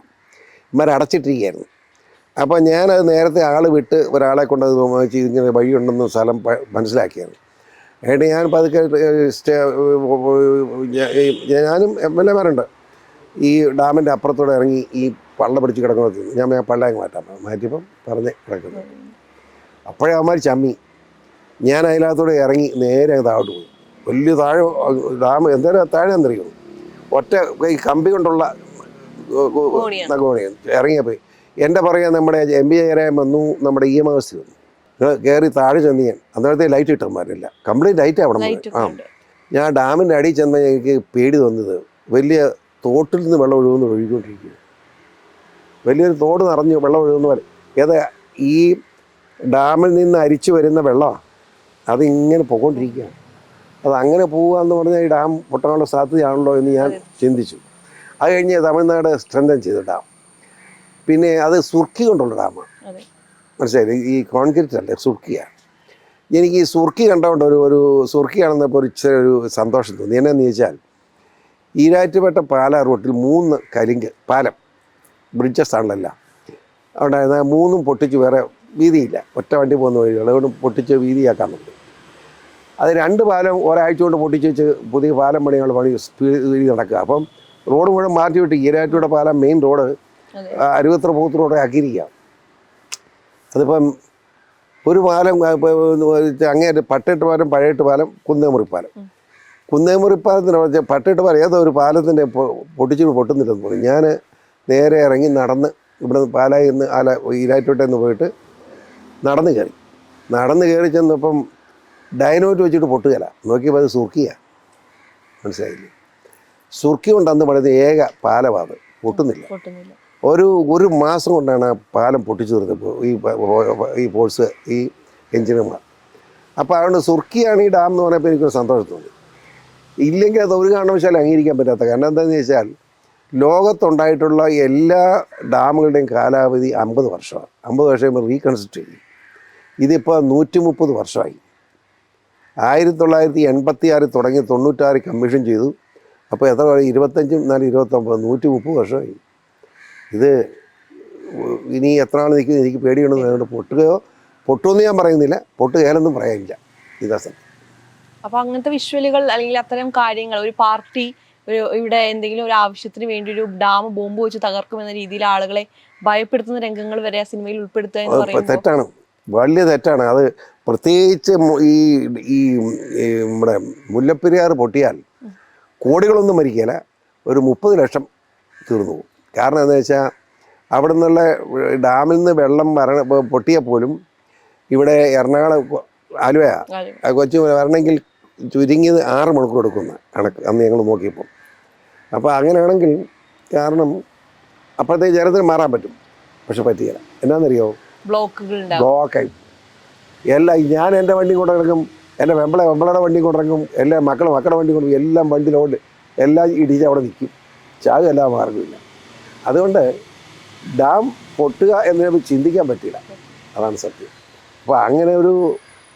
S1: ഇവന്മാർ അടച്ചിട്ടിരിക്കുകയായിരുന്നു. അപ്പോൾ ഞാനത് നേരത്തെ ആൾ വിട്ട് ഒരാളെ കൊണ്ടത് ഇങ്ങനെ വഴിയുണ്ടെന്ന് സ്ഥലം മനസ്സിലാക്കിയാണ്. എന്നിട്ട് ഞാൻ പതുക്കെ സ്റ്റേ ഞാനും എം എൽ എമാരുണ്ട്. ഈ ഡാമിന്റെ അപ്പുറത്തോടെ ഇറങ്ങി ഈ പള്ള പിടിച്ച് കിടക്കുന്നത് ഞാൻ പള്ള മാറ്റാം. മാറ്റിയപ്പം പറഞ്ഞ് കിടക്കുന്നത് അപ്പോഴേ അവന്മാർ ചമ്മി. ഞാൻ അതിനകത്തൂടെ ഇറങ്ങി നേരെ താഴോട്ട് പോയി. വലിയ താഴെ ഡാം എന്തായാലും താഴെ എന്തറിയുന്നു ഒറ്റ ഈ കമ്പി കൊണ്ടുള്ള. നഗോണിയാണ് ഇറങ്ങിയപ്പോൾ എന്റെ പറയാൻ നമ്മുടെ എം ബി ജയരാജൻ വന്നു നമ്മുടെ ഇ എം അവസ്ഥ വന്നു. കയറി താഴെ ചെന്ന് ഞാൻ അന്നേരത്തെ ലൈറ്റ് ഇട്ടന്മാരില്ല കംപ്ലീറ്റ് ലൈറ്റ് അവിടെ ആ. ഞാൻ ഡാമിന്റെ അടിയിൽ ചെന്ന എനിക്ക് പേടി തോന്നിയത്. വലിയ തോട്ടിൽ നിന്ന് വെള്ളം ഒഴുകുന്ന ഒഴുകിക്കൊണ്ടിരിക്കുക. വലിയൊരു തോട് നിറഞ്ഞു വെള്ളം ഒഴുകുന്ന പോലെ. ഏതാ ഈ ഡാമിൽ നിന്ന് അരിച്ചു വരുന്ന വെള്ളമാണ് അതിങ്ങനെ പോയിക്കൊണ്ടിരിക്കുകയാണ് അത് അങ്ങനെ പോവുക എന്ന് പറഞ്ഞാൽ ഈ ഡാം പൊട്ടാനുള്ള സാധ്യതയാണല്ലോ എന്ന് ഞാൻ ചിന്തിച്ചു. അത് കഴിഞ്ഞ് തമിഴ്നാട് സ്ട്രെങ്തൻ ചെയ്ത ഡാം പിന്നെ അത് സുർക്കി കൊണ്ടുള്ള ഡാമാണ് മനസ്സിലായില്ലേ? ഈ കോൺക്രീറ്റ് അല്ലേ? സുർക്കിയാണ് എനിക്ക് ഈ സുർക്കി കണ്ടുകൊണ്ട് ഒരു ഒരു സുർക്കി കാണുന്നപ്പോൾ ഒരു ഇച്ചിരി ഒരു സന്തോഷം തോന്നി. എന്നാന്ന് ചോദിച്ചാൽ ഈരാറ്റുപേട്ട പാല റൂട്ടിൽ മൂന്ന് കരിങ്ക് പാലം ബ്രിഡ്ജസ് ആണല്ലോ അവിടെ മൂന്നും പൊട്ടിച്ച് വേറെ വീതിയില്ല. ഒറ്റ വണ്ടി പോകുന്ന വഴികൾ അതുകൊണ്ട് പൊട്ടിച്ച് വീതിയാക്കാൻ പറ്റും. അത് രണ്ട് പാലം ഒരാഴ്ച കൊണ്ട് പൊട്ടിച്ച് വെച്ച് പുതിയ പാലം പണികൾ പണി സ്പീഡ് നടക്കുക. അപ്പം റോഡ് മുഴുവൻ മാറ്റി വിട്ട് ഈരാറ്റുപേട്ട പാലം മെയിൻ റോഡ് അരുവത്ര പോത്ത് റോഡ് ആക്കിയിരിക്കുക അതിപ്പം ഒരു പാലം ആ, ഇപ്പൊ അങ്ങേ പട്ടിട്ട് പാലം പഴയിട്ട് പാലം കുന്നേമുറി പാലം. കുന്നേമുറി പാലത്തിന് വെച്ചാൽ പട്ടിട്ട് പാലം ഏതോ ഒരു പാലത്തിന്റെ പൊട്ടിച്ചിട്ട് പൊട്ടുന്നില്ലെന്ന് പറഞ്ഞു ഞാൻ നേരെ ഇറങ്ങി നടന്ന് ഇവിടെ നിന്ന് പാലായിൽ നിന്ന് ആല ഈരാറ്റോട്ടെ നിന്ന് പോയിട്ട് നടന്ന് കയറി. നടന്ന് കയറി ചെന്നപ്പം ഡൈനോട്ട് വെച്ചിട്ട് പൊട്ടുകല. നോക്കിയപ്പോൾ അത് സുർക്കിയാണ് മനസ്സിലായില്ലേ? സുർക്കി കൊണ്ടന്ന് പറയുന്നത് പണിത് ഏക പാലമാണ് പൊട്ടുന്നില്ല.
S2: പൊട്ടുന്നില്ല.
S1: ഒരു ഒരു മാസം കൊണ്ടാണ് ആ പാലം പൊട്ടിച്ചു തീർന്നത് ഈ ഈ ഫോഴ്സ് ഈ എഞ്ചിനുമാർ അപ്പോൾ അതുകൊണ്ട് സുർക്കിയാണ് ഈ ഡാം എന്ന് പറഞ്ഞപ്പോൾ എനിക്കൊരു സന്തോഷം തോന്നി. ഇല്ലെങ്കിൽ അത് ഒരു കാരണവശാലും അംഗീകരിക്കാൻ പറ്റാത്ത കാരണം എന്താണെന്ന് വെച്ചാൽ ലോകത്തുണ്ടായിട്ടുള്ള എല്ലാ ഡാമുകളുടെയും കാലാവധി അമ്പത് വർഷമാണ്. അമ്പത് വർഷം കഴിയുമ്പോൾ റീകൺസ്ട്രക്ട് ചെയ്യും. ഇതിപ്പോൾ നൂറ്റി മുപ്പത് വർഷമായി. ആയിരത്തി തൊള്ളായിരത്തി എൺപത്തി ആറിൽ തുടങ്ങി തൊണ്ണൂറ്റാറ് കമ്മീഷൻ ചെയ്തു. അപ്പോൾ എത്ര ഇരുപത്തഞ്ചും നാല് ഇരുപത്തൊമ്പത് നൂറ്റി മുപ്പത് വർഷമായി. ഇത് ഇനി എത്ര നാൾ നിൽക്കുന്നത് എനിക്ക് പേടിയുണ്ടെന്ന് അതുകൊണ്ട് പൊട്ടുകയോ പൊട്ടുമെന്ന് ഞാൻ പറയുന്നില്ല. പൊട്ടുകയാലെന്നും പറയാനില്ല. ഇതാ സത്യം.
S2: അപ്പോൾ അങ്ങനത്തെ വിഷ്വലുകൾ അല്ലെങ്കിൽ അത്തരം കാര്യങ്ങൾ ഒരു പാർട്ടി ഒരു ഇവിടെ എന്തെങ്കിലും ഒരു ആവശ്യത്തിന് വേണ്ടി ഒരു ഡാം ബോംബ് വെച്ച് തകർക്കുമെന്ന രീതിയിൽ ആളുകളെ ഭയപ്പെടുത്തുന്ന രംഗങ്ങൾ വരെ ആ സിനിമയിൽ ഉൾപ്പെടുത്തുക എന്ന് പറയുന്നത്
S1: തെറ്റാണ്. വലിയ തെറ്റാണ്. അത് പ്രത്യേകിച്ച് ഈ ഈ ഈ നമ്മുടെ മുല്ലപ്പെരിയാർ പൊട്ടിയാൽ കോടികളൊന്നും മരിക്കില്ല ഒരു മുപ്പത് ലക്ഷം തീർന്നു. പോകും കാരണം എന്താ വെച്ചാൽ അവിടെ നിന്നുള്ള ഡാമിൽ നിന്ന് വെള്ളം വരണ പൊട്ടിയാൽ പോലും ഇവിടെ എറണാകുളം ആലുവയാ ആലുവയാണ്
S2: അതെ.
S1: ആ കൊച്ചു വരണമെങ്കിൽ ചുരുങ്ങിയത് ആറ് മണിക്കൂർ എടുക്കുന്ന കണക്ക് അന്ന് ഞങ്ങൾ നോക്കിയപ്പോൾ അപ്പോൾ അങ്ങനെയാണെങ്കിൽ കാരണം അപ്പോഴത്തേക്ക് ജലത്തിന് മാറാൻ പറ്റും. പക്ഷെ പറ്റിയില്ല എന്നാന്നറിയോ? ബ്ലോക്കായി. എല്ലാം ഞാൻ എന്റെ വണ്ടി കൊണ്ടിറങ്ങും എന്റെ വെമ്പളെ വെമ്പളയുടെ വണ്ടി കൊണ്ടിറങ്ങും എല്ലാ മക്കളെ മക്കളുടെ വണ്ടി കൊണ്ടും എല്ലാം വണ്ടി ലോഡ് എല്ലാം ഇടിച്ച് അവിടെ നിൽക്കും. ചാകും എല്ലാ മാർഗമില്ല അതുകൊണ്ട് ഡാം പൊട്ടുക എന്നതിനെ ചിന്തിക്കാൻ പറ്റില്ല അതാണ് സത്യം. അപ്പോൾ അങ്ങനെ ഒരു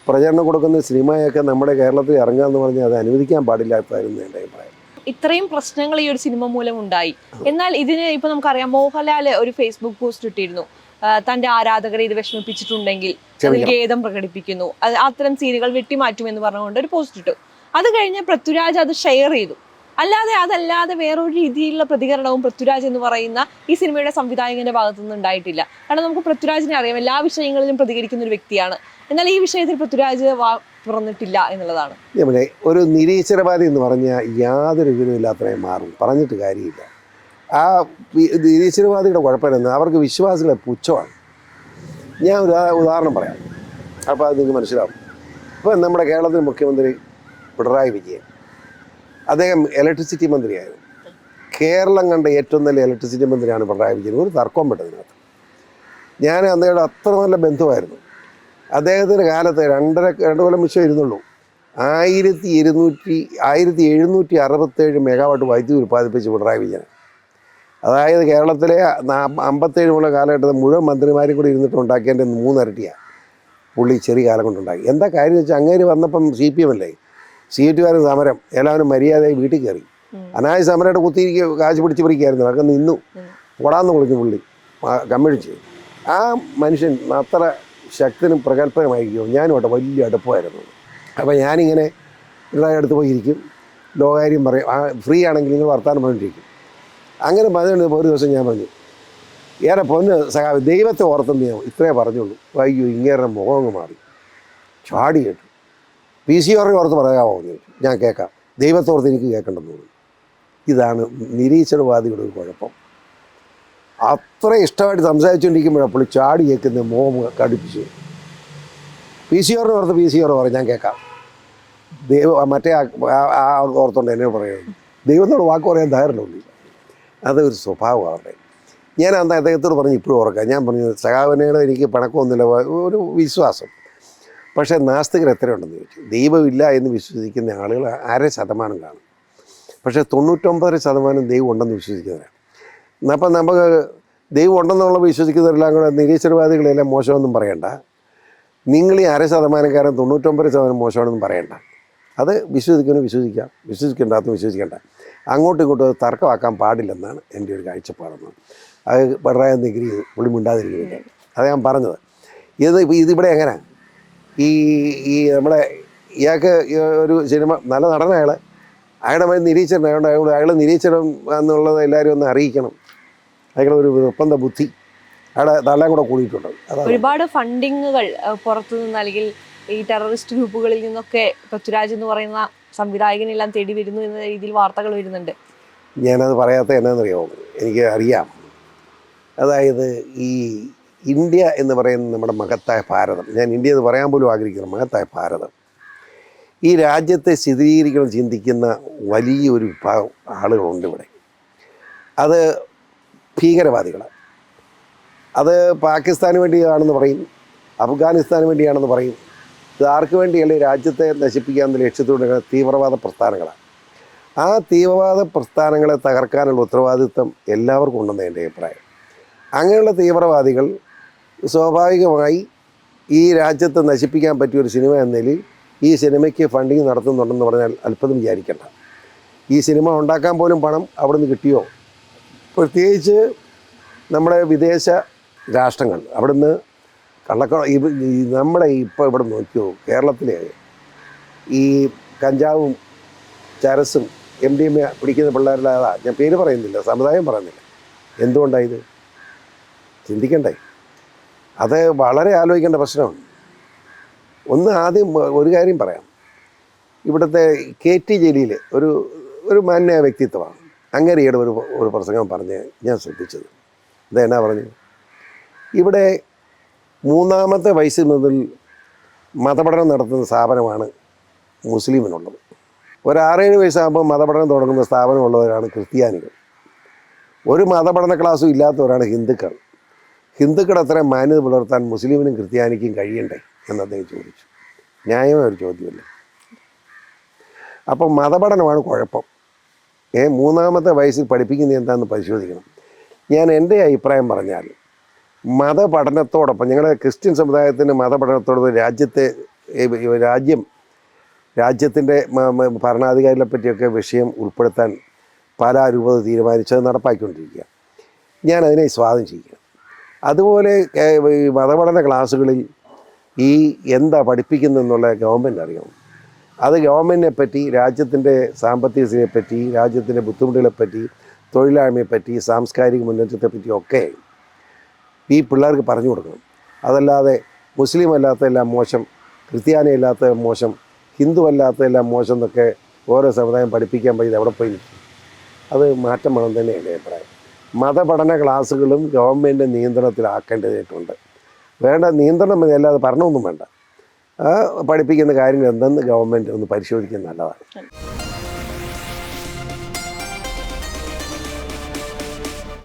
S1: പ്രചരണം കൊടുക്കുന്ന സിനിമയൊക്കെ നമ്മുടെ കേരളത്തിൽ ഇറങ്ങുക എന്ന് പറഞ്ഞാൽ അത് അനുവദിക്കാൻ പാടില്ലാത്തതായിരുന്നു എന്റെ അഭിപ്രായം.
S2: ഇത്രയും പ്രശ്നങ്ങൾ ഈ ഒരു സിനിമ മൂലം ഉണ്ടായി. എന്നാൽ ഇതിന് ഇപ്പൊ നമുക്കറിയാം മോഹൻലാൽ ഒരു ഫേസ്ബുക്ക് പോസ്റ്റ് ഇട്ടിരുന്നു. തന്റെ ആരാധകരെ ഇത് വിഷമിപ്പിച്ചിട്ടുണ്ടെങ്കിൽ. ഖേദം പ്രകടിപ്പിക്കുന്നു. അത് അത്തരം സീനുകൾ വെട്ടിമാറ്റുമെന്ന് പറഞ്ഞുകൊണ്ട് ഒരു പോസ്റ്റ് ഇട്ടു. അത് കഴിഞ്ഞ് പൃഥ്വിരാജ് അത് ഷെയർ ചെയ്തു. അല്ലാതെ അതല്ലാതെ വേറൊരു രീതിയിലുള്ള പ്രതികരണവും പൃഥ്വിരാജ് എന്ന് പറയുന്ന ഈ സിനിമയുടെ സംവിധായകന്റെ ഭാഗത്തുനിന്ന് ഉണ്ടായിട്ടില്ല. കാരണം നമുക്ക് പൃഥ്വിരാജിനെ അറിയാം. എല്ലാ വിഷയങ്ങളിലും പ്രതികരിക്കുന്ന ഒരു വ്യക്തിയാണ്. എന്നാൽ ഈ വിഷയത്തിൽ പൃഥ്വിരാജ് തുറന്നിട്ടില്ല എന്നുള്ളതാണ്.
S1: ഒരു നിരീശ്വരവാദി എന്ന് പറഞ്ഞാൽ യാതൊരു വിവരമില്ലാത്തവരെ മാറും. പറഞ്ഞിട്ട് കാര്യമില്ല. ആ നിരീശ്വരവാദിയുടെ കുഴപ്പമെന്ന് അവർക്ക് വിശ്വാസികളെ പുച്ഛമാണ്. ഞാൻ ഒരു ഉദാഹരണം പറയാം. അപ്പോൾ അത് നിങ്ങൾക്ക് മനസ്സിലാവും. ഇപ്പം നമ്മുടെ കേരളത്തിലെ മുഖ്യമന്ത്രി പിണറായി വിജയൻ. അദ്ദേഹം ഇലക്ട്രിസിറ്റി മന്ത്രിയായിരുന്നു. കേരളം കണ്ട ഏറ്റവും നല്ല ഇലക്ട്രിസിറ്റി മന്ത്രിയാണ് പിണറായി വിജയൻ. ഒരു തർക്കം പെട്ടതിനകത്ത് ഞാൻ അന്നേടെ അത്ര നല്ല ബന്ധുവായിരുന്നു. അദ്ദേഹത്തിന്റെ കാലത്ത് രണ്ടര രണ്ട് കൊല്ലം മിച്ചം ഇരുന്നുള്ളൂ. ആയിരത്തി ഇരുന്നൂറ്റി ആയിരത്തി എഴുന്നൂറ്റി അറുപത്തേഴ് മെഗാവാട്ട് വൈദ്യുതി ഉൽപ്പാദിപ്പിച്ച് പിണറായി വിജയൻ. അതായത് കേരളത്തിലെ അമ്പത്തേഴുമുള്ള കാലഘട്ടത്തിൽ മുഴുവൻ മന്ത്രിമാരും കൂടി ഇരുന്നിട്ട് ഉണ്ടാക്കിയതിന്റെ മൂന്നരട്ടിയാണ് പുള്ളി ചെറിയ കാലം കൊണ്ടുണ്ടാക്കി. എന്താ കാര്യം വെച്ചാൽ അങ്ങേര് വന്നപ്പം സി പി എം അല്ലേ? സി സമരം എല്ലാവരും മര്യാദയായി വീട്ടിൽ കയറി. അനായ സമരമായിട്ട് കുത്തിയിരിക്കുക കാശ് പിടിച്ച് പിടിക്കായിരുന്നു അതൊക്കെ നിന്നു. ഓടാന്ന് വിളിച്ചു പുള്ളി കമ്മിഴിച്ച് ആ മനുഷ്യൻ അത്ര ശക്തനും പ്രഗത്ഭനുമായിരിക്കും ഞാനും കേട്ടോ വലിയ അടുപ്പമായിരുന്നു. അപ്പോൾ ഞാനിങ്ങനെ പിണറായി അടുത്ത് പോയിരിക്കും. ലോകാര്യം പറയും. ആ ഫ്രീ ആണെങ്കിൽ നിങ്ങൾ വർത്താനം പറഞ്ഞിരിക്കും. അങ്ങനെ പറഞ്ഞു ഒരു ദിവസം ഞാൻ പറഞ്ഞു ഏറെ പൊന്ന് സഹാബ് ദൈവത്തെ ഓർത്തെന്ന് ഞാൻ ഇത്രേ പറഞ്ഞുള്ളൂ. അയ്യോ ഇങ്ങേറെ മുഖം അങ്ങ് മാറി. ചാടി കേട്ടു. പി സി ഓറെ ഓർത്ത് പറയാമോ? ഞാൻ കേൾക്കാം. ദൈവത്തോർത്ത് എനിക്ക് കേൾക്കണ്ടെന്ന് തോന്നി ഇതാണ് നിരീശ്വരവാദിയുടെ ഒരു കുഴപ്പം. അത്ര ഇഷ്ടമായിട്ട് സംസാരിച്ചുകൊണ്ടിരിക്കുമ്പോഴാണ് പുള്ളി ചാടി കേൾക്കുന്ന മോഹം കടുപ്പിച്ചു. പി സി ആറിന് ഓർത്ത് പി സി ആർ പറയും. ഞാൻ കേൾക്കാം. ദൈവം മറ്റേ ആ ഓർത്തോണ്ട് എന്നെ പറയുന്നത് ദൈവത്തോട് വാക്ക് പറയാൻ ധാരണമില്ല അതൊരു സ്വഭാവം അവരുടെ ഞാൻ അന്ന് അദ്ദേഹത്തോട് പറഞ്ഞു ഇപ്പോഴും ഓർക്കാം. ഞാൻ പറഞ്ഞു സഹാവനയുടെ എനിക്ക് പണക്കമൊന്നുമില്ല. ഒരു വിശ്വാസം. പക്ഷേ നാസ്തികർ എത്രയുണ്ടെന്ന് ചോദിച്ചു. ദൈവമില്ല എന്ന് വിശ്വസിക്കുന്ന ആളുകൾ അര ശതമാനം കാണും. പക്ഷേ തൊണ്ണൂറ്റൊമ്പതര ശതമാനം ദൈവം ഉണ്ടെന്ന് വിശ്വസിക്കുന്നവരാണ്. അപ്പം നമുക്ക് ദൈവം ഉണ്ടെന്നുള്ള വിശ്വസിക്കുന്നവരെല്ലാം കൂടെ നിരീശ്വരവാദികളെല്ലാം മോശമൊന്നും പറയണ്ട. നിങ്ങൾ ഈ അര ശതമാനക്കാരൻ തൊണ്ണൂറ്റൊമ്പത് ശതമാനം മോശമാണെന്നും പറയണ്ട. അത് വിശ്വസിക്കുന്നു വിശ്വസിക്കാം. വിശ്വസിക്കേണ്ടാത്ത വിശ്വസിക്കേണ്ട. അങ്ങോട്ടും ഇങ്ങോട്ടും അത് തർക്കമാക്കാൻ പാടില്ലെന്നാണ് എന്റെ ഒരു കാഴ്ചപ്പാടെന്ന് അത് പിണറായി നികുതി പുള്ളി മിണ്ടാതിരിക്കുന്നില്ല. അത് ഞാൻ പറഞ്ഞത്. ഇത് ഇതിവിടെ എങ്ങനെ ഈ ഈ നമ്മുടെ ഇയാൾക്ക് ഒരു സിനിമ നല്ല നടന അയാൾ അയാളുടെ മതി നിരീക്ഷണം അയാളുടെ അയാൾ അയാൾ നിരീക്ഷണം എന്നുള്ളത് എല്ലാവരും ഒന്ന് അറിയിക്കണം. അയാളുടെ ഒരു നിർബന്ധ ബുദ്ധി അയാളെ തള്ളയും കൂടെ കൂടിയിട്ടുണ്ട്.
S2: ഒരുപാട് ഫണ്ടിങ്ങുകൾ പുറത്തു നിന്ന് അല്ലെങ്കിൽ ഈ ടെററിസ്റ്റ് ഗ്രൂപ്പുകളിൽ നിന്നൊക്കെ പൃഥ്വിരാജ് എന്ന് പറയുന്ന സംവിധായകനെല്ലാം തേടി വരുന്നു എന്ന രീതിയിൽ വാർത്തകൾ വരുന്നുണ്ട്.
S1: ഞാനത് പറയാത്ത എന്നാന്നറിയാമോ എനിക്ക് അറിയാം. അതായത് ഈ ഇന്ത്യ എന്ന് പറയുന്ന നമ്മുടെ മഹത്തായ ഭാരതം. ഞാൻ ഇന്ത്യ എന്ന് പറയാൻ പോലും ആഗ്രഹിക്കുന്നു. മഹത്തായ ഭാരതം. ഈ രാജ്യത്തെ സ്ഥിരീകരിക്കണം ചിന്തിക്കുന്ന വലിയൊരു വിഭാഗം ആളുകളുണ്ട് ഇവിടെ. അത് ഭീകരവാദികളാണ് അത് പാകിസ്ഥാന് വേണ്ടിയാണെന്ന് പറയും. അഫ്ഗാനിസ്ഥാന് വേണ്ടിയാണെന്ന് പറയും. ഇത് ആർക്ക് വേണ്ടിയല്ലേ രാജ്യത്തെ നശിപ്പിക്കുക എന്ന ലക്ഷ്യത്തോടെ തീവ്രവാദ പ്രസ്ഥാനങ്ങളാണ് ആ തീവ്രവാദ പ്രസ്ഥാനങ്ങളെ തകർക്കാനുള്ള ഉത്തരവാദിത്വം എല്ലാവർക്കും ഉണ്ടെന്ന് എന്റെ അഭിപ്രായം. അങ്ങനെയുള്ള തീവ്രവാദികൾ സ്വാഭാവികമായി ഈ രാജ്യത്തെ നശിപ്പിക്കാൻ പറ്റിയ ഒരു സിനിമ എന്ന നിലയിൽ ഈ സിനിമയ്ക്ക് ഫണ്ടിങ് നടത്തുന്നുണ്ടെന്ന് പറഞ്ഞാൽ അല്പതും വിചാരിക്കേണ്ട. ഈ സിനിമ ഉണ്ടാക്കാൻ പോലും പണം അവിടെ നിന്ന് കിട്ടിയോ? പ്രത്യേകിച്ച് നമ്മുടെ വിദേശ രാഷ്ട്രങ്ങൾ അവിടുന്ന് കള്ളക്ക നമ്മുടെ ഇപ്പോൾ ഇവിടെ നോക്കിയോ കേരളത്തിലെ ഈ കഞ്ചാവും ചരസും എം ഡി എം എ പിടിക്കുന്ന പിള്ളേരുടെ ഞാൻ പേര് പറയുന്നില്ല സമുദായം പറയുന്നില്ല. എന്തുകൊണ്ടായത് ചിന്തിക്കണ്ടേ? അത് വളരെ ആലോചിക്കേണ്ട പ്രശ്നമാണ്. ഒന്ന് ആദ്യം ഒരു കാര്യം പറയാം. ഇവിടുത്തെ കെ ടി ജലീൽ ഒരു ഒരു മാന്യ വ്യക്തിത്വമാണ്. അങ്ങേരിയുടെ ഒരു ഒരു പ്രസംഗം പറഞ്ഞ് ഞാൻ ശ്രദ്ധിച്ചത്. എന്നാ പറഞ്ഞു? ഇവിടെ മൂന്നാമത്തെ വയസ്സിൽ മുതൽ മതപഠനം നടത്തുന്ന സ്ഥാപനമാണ് മുസ്ലിമിനുള്ളത്. ഒരു ആറേഴ് വയസ്സാകുമ്പോൾ മതപഠനം തുടങ്ങുന്ന സ്ഥാപനമുള്ളവരാണ് ക്രിസ്ത്യാനികൾ. ഒരു മതപഠന ക്ലാസ്സും ഇല്ലാത്തവരാണ് ഹിന്ദുക്കൾ. ഹിന്ദുക്കളുടെ അത്രയും മാന്യത പുലർത്താൻ മുസ്ലിമിനും ക്രിസ്ത്യാനിക്കും കഴിയണ്ടേ എന്ന് അദ്ദേഹം ചോദിച്ചു. ന്യായമായ ഒരു ചോദ്യമല്ല? അപ്പം മതപഠനമാണ് കുഴപ്പം. ഏ മൂന്നാമത്തെ വയസ്സിൽ പഠിപ്പിക്കുന്നത് എന്താണെന്ന് പരിശോധിക്കണം. ഞാൻ എന്റെ അഭിപ്രായം പറഞ്ഞാൽ മതപഠനത്തോടൊപ്പം ഞങ്ങളുടെ ക്രിസ്ത്യൻ സമുദായത്തിന്റെ മതപഠനത്തോടൊപ്പം രാജ്യത്തെ രാജ്യം രാജ്യത്തിന്റെ ഭരണാധികാരികളെ പറ്റിയൊക്കെ വിഷയം ഉൾപ്പെടുത്താൻ പല രൂപത തീരുമാനിച്ചത് നടപ്പാക്കിക്കൊണ്ടിരിക്കുക ഞാൻ അതിനെ സ്വാഗതം ചെയ്യുക അതുപോലെ ഈ മതപഠന ക്ലാസ്സുകളിൽ ഈ എന്താ പഠിപ്പിക്കുന്നതെന്നുള്ള ഗവൺമെന്റ് അറിയണം. അത് ഗവൺമെന്റിനെ പറ്റി രാജ്യത്തിന്റെ സാമ്പത്തിക സ്ഥിതിയെ പറ്റി രാജ്യത്തിന്റെ ബുദ്ധിമുട്ടുകളെപ്പറ്റി പറ്റി തൊഴിലായ്മയെ പറ്റി സാംസ്കാരിക മുന്നേറ്റത്തെപ്പറ്റി ഒക്കെ ഈ പിള്ളേർക്ക് പറഞ്ഞു കൊടുക്കണം. അതല്ലാതെ മുസ്ലിം അല്ലാത്തതെല്ലാം മോശം ക്രിസ്ത്യാനി അല്ലാത്ത മോശം ഹിന്ദു അല്ലാത്തതെല്ലാം മോശം എന്നൊക്കെ ഓരോ സമുദായം പഠിപ്പിക്കാൻ പറ്റിയത് എവിടെ പോയി നിൽക്കും? അത് മാറ്റം വേണം എന്റെ അഭിപ്രായം. മതപഠന ക്ലാസ്സുകളും ഗവൺമെന്റ് നിയന്ത്രണത്തിലാക്കേണ്ടതായിട്ടുണ്ട്. വേണ്ട നിയന്ത്രണം മതി അല്ലാതെ പറഞ്ഞൊന്നും വേണ്ട. പഠിപ്പിക്കുന്ന കാര്യങ്ങൾ എന്തെന്ന് ഗവൺമെന്റ് ഒന്ന് പരിശോധിക്കുന്നത് നല്ലതാണ്.